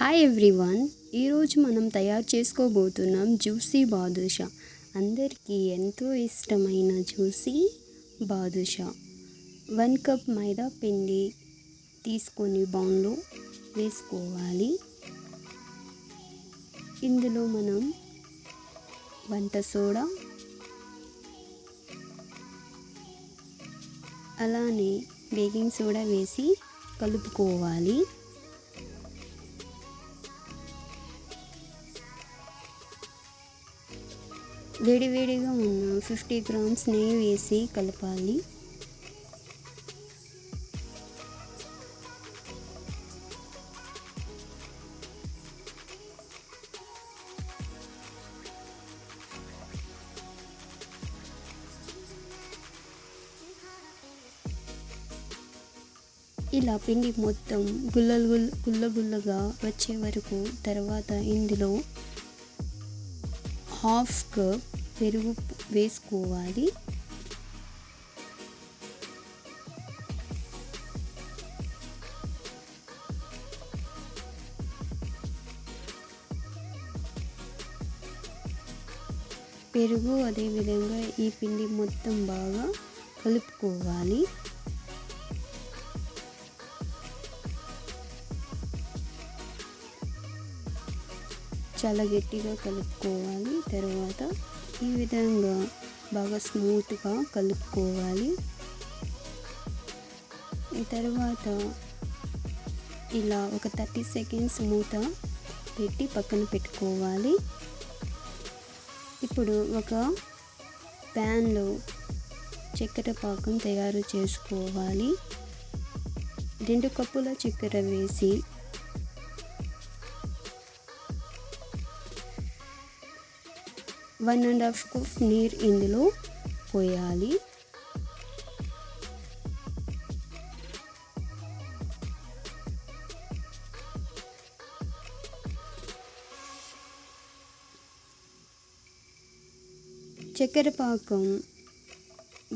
Hi everyone ఈరోజు మనం తయారు చేసుకోబోతున్నాం జ్యూసీ బాదుషా. అందరికీ ఎంతో ఇష్టమైన juicy badusha. One cup maida పిండి తీసుకొని బౌన్లో వేసుకోవాలి. ఇందులో మనం వంట సోడా అలానే బేకింగ్ సోడా వేసి కలుపుకోవాలి. వేడివేడిగా ఉన్న ఫిఫ్టీ గ్రామ్స్ నెయ్యి వేసి కలపాలి. ఇలా పిండి మొత్తం గుల్లలు గుల్ల గుల్లగా వచ్చే వరకు తర్వాత ఇందులో హాఫ్ కప్ పెరుగు వేసుకోవాలి. పెరుగు అదేవిధంగా ఈ పిండి మొత్తం బాగా కలుపుకోవాలి. చాలా గట్టిగా కలుపుకోవాలి. తర్వాత ఈ విధంగా బాగా స్మూత్గా కలుపుకోవాలి. ఈ తర్వాత ఇలా ఒక థర్టీ సెకండ్స్ మూత పెట్టి పక్కన పెట్టుకోవాలి. ఇప్పుడు ఒక ప్యాన్లో చక్కెర పాకం తయారు చేసుకోవాలి. రెండు కప్పుల చక్కెర వేసి వన్ అండ్ హాఫ్ కప్ నీరు ఇందులో పోయాలి. చక్కెర పాకం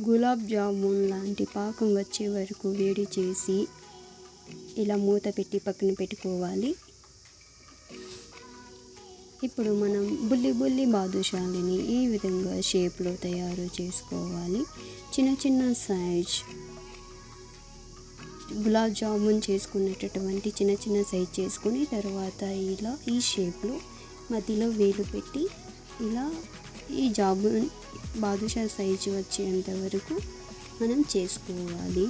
గులాబ్ జామున్ లాంటి పాకం వచ్చే వరకు వేడి చేసి ఇలా మూత పెట్టి పక్కన పెట్టుకోవాలి. ఇప్పుడు మనం బుల్లి బుల్లి బాదుషాలని ఈ విధంగా షేప్లో తయారు చేసుకోవాలి. చిన్న చిన్న సైజ్ గులాబ్ జామున్ చేసుకున్నటువంటి చిన్న చిన్న సైజ్ చేసుకుని తర్వాత ఇలా ఈ షేప్లో మధ్యలో వేలు పెట్టి ఇలా ఈ జామున్ బాదుషా సైజు వచ్చేంత వరకు మనం చేసుకోవాలి.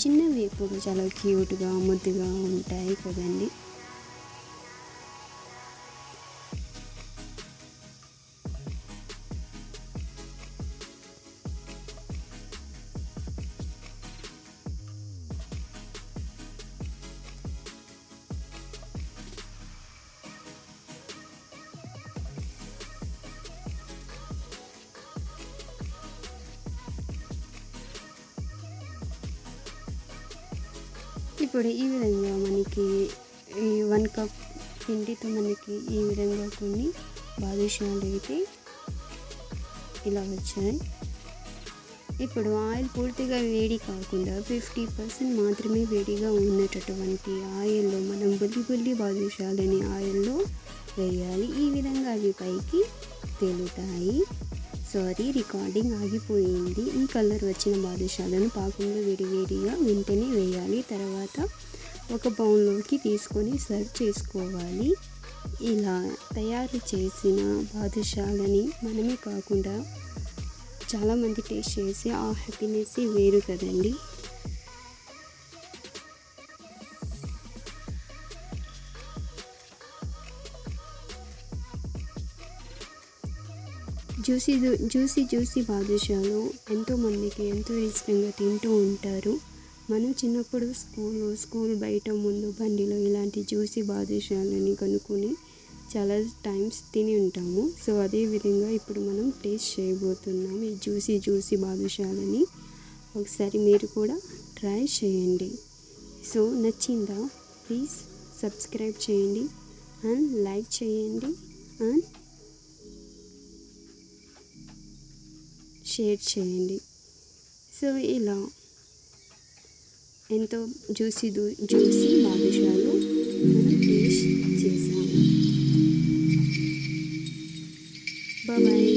చిన్నవి ఇప్పుడు చాలా క్యూట్గా ముద్దుగా ఉంటాయి కదండి. ఇప్పుడు ఈ విధంగా మనకి ఈ వన్ కప్ పిండితో మనకి ఈ విధంగా కొన్ని బాదుషాలు అయితే ఇలా వచ్చాయి. ఇప్పుడు ఆయిల్ పూర్తిగా వేడి కాకుండా ఫిఫ్టీ పర్సెంట్ మాత్రమే వేడిగా ఉన్నటువంటి ఆయిల్లో మనం బుల్లి బుల్లి బాదుషాలని ఆయిల్లో వేయాలి. ఈ విధంగా అవి పైకి తేలుతాయి. సారీ రికార్డింగ్ ఆగిపోయింది. ఈ కలర్ వచ్చిన బాదుషాలను పాకంలో విడివిడిగా వెంటనే వేయాలి. తర్వాత ఒక బౌన్లోకి తీసుకొని సర్వ్ చేసుకోవాలి. ఇలా తయారు చేసిన బాదుషాలని మనమే కాకుండా చాలామంది టేస్ట్ చేసి ఆ హ్యాపీనెస్ వేరు కదండి. జ్యూసీ జ్యూసీ జ్యూసీ బాదుషాలు ఎంతోమందికి ఎంతో ఇష్టంగా తింటూ ఉంటారు. మనం చిన్నప్పుడు స్కూల్ స్కూల్ బయట ముందు బండిలో ఇలాంటి జ్యూసీ బాదుషాలని కనుక్కొని చాలా టైమ్స్ తిని ఉంటాము. సో అదేవిధంగా ఇప్పుడు మనం టేస్ట్ చేయబోతున్నాం ఈ జ్యూసీ జ్యూసీ బాదుషాలని. ఒకసారి మీరు కూడా ట్రై చేయండి. సో నచ్చిందా? ప్లీజ్ సబ్స్క్రైబ్ చేయండి. అండ్ లైక్ చేయండి. అండ్ షేర్ చేయండి. సో ఇలా ఎంతో జ్యూసీ జ్యూసీ బాదుషాలు మనం టేస్ట్ చేసాము. బాబాయ్